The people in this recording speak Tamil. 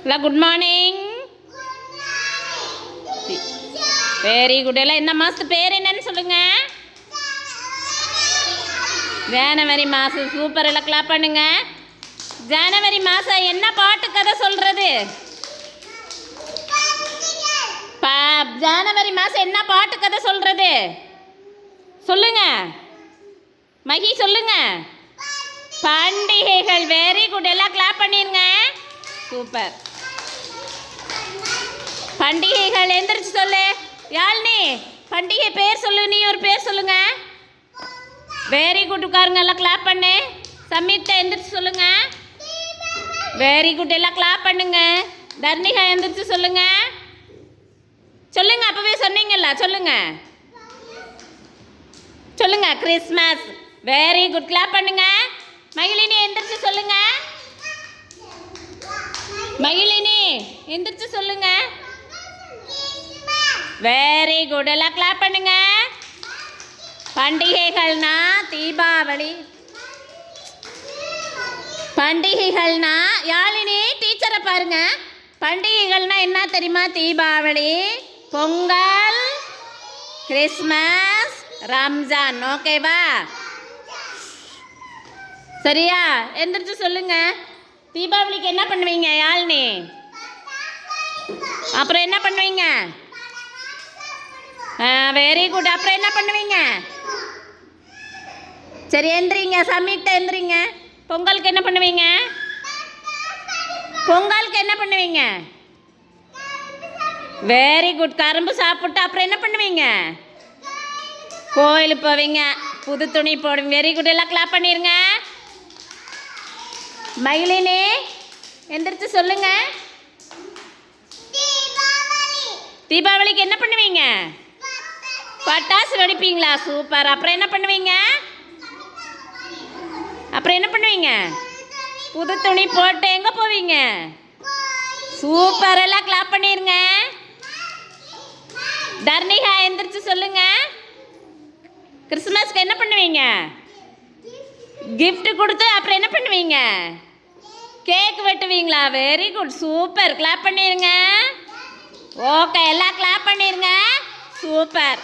எல்லாம் குட் மார்னிங் வெரி குட் எல்லாம் இந்த மாதத்து பேர் என்னன்னு சொல்லுங்க. ஜனவரி மாதம் சூப்பர் எல்லாம் கிளாப் பண்ணுங்க. ஜனவரி மாதம் என்ன பாட்டு கதை சொல்கிறது பா ஜனவரி மாதம் என்ன பாட்டு கதை சொல்கிறது சொல்லுங்க. மகி சொல்லுங்க. பண்டிகைகள். வெரி குட் எல்லாம் கிளாப் பண்ணிருங்க. சூப்பர். பண்டிகைகள் எந்திரிச்சு சொல்லு. யாழ்னி பண்டிகை பேர் சொல்லு நீ ஒரு பேர் சொல்லுங்க. வெரி குட் உட்காருங்க எல்லாம் கிளாப் பண்ணு. சம்யுக்தா எந்திரிச்சு சொல்லுங்க. வெரி குட் எல்லாம் கிளாப் பண்ணுங்க. தர்ணிகா எந்திரிச்சு சொல்லுங்க. சொல்லுங்க அப்பவே சொன்னீங்கல்ல சொல்லுங்க. சொல்லுங்க கிறிஸ்மஸ் வெரி குட் கிளாப் பண்ணுங்க. மகிழினி எந்திரிச்சு சொல்லுங்க. மகிழினி எந்திரிச்சு சொல்லுங்க. வெரி குட் எல்லாம் கிளாப் பண்ணுங்க. பண்டிகைகள்னா தீபாவளி. பண்டிகைகள்னா யாழினி டீச்சரை பாருங்க. பண்டிகைகள்னா என்ன தெரியுமா? தீபாவளி பொங்கல் கிறிஸ்மஸ் ரம்ஜான். ஓகேவா சரியா? எந்திரிச்சு சொல்லுங்க. தீபாவளிக்கு என்ன பண்ணுவீங்க யாழ்னி? அப்புறம் என்ன பண்ணுவீங்க? வெரி குட் அப்புறம் என்ன பண்ணுவீங்க? சரி எந்திரிங்க. சமீட்ட எந்திரிங்க. பொங்கலுக்கு என்ன பண்ணுவீங்க? பொங்கலுக்கு என்ன பண்ணுவீங்க? வெரி குட் கரும்பு சாப்பிட்டு அப்புறம் என்ன பண்ணுவீங்க? கோயிலுக்கு போவீங்க. புது துணி போடுவீங்க. வெரி குட் எல்லாம் கிளாப் பண்ணிருங்க. மகிழினி எந்திரிச்சு சொல்லுங்க. தீபாவளிக்கு என்ன பண்ணுவீங்க? பட்டாசு வெடிப்பீங்களா? சூப்பர். அப்புறம் என்ன பண்ணுவீங்க? அப்புறம் என்ன பண்ணுவீங்க? புது துணி போட்டு எங்கே போவீங்க? சூப்பர். எல்லாம் கிளாப் பண்ணிருங்க. தர்ணிகா எந்திரிச்சு சொல்லுங்க. கிறிஸ்மஸ்க்கு என்ன பண்ணுவீங்க? கிஃப்ட் கொடுத்து அப்புறம் என்ன பண்ணுவீங்க? கேக் வெட்டுவீங்களா? வெரி குட் சூப்பர் கிளாப் பண்ணிருங்க. ஓகே எல்லாம் கிளாப் பண்ணிருங்க. சூப்பர்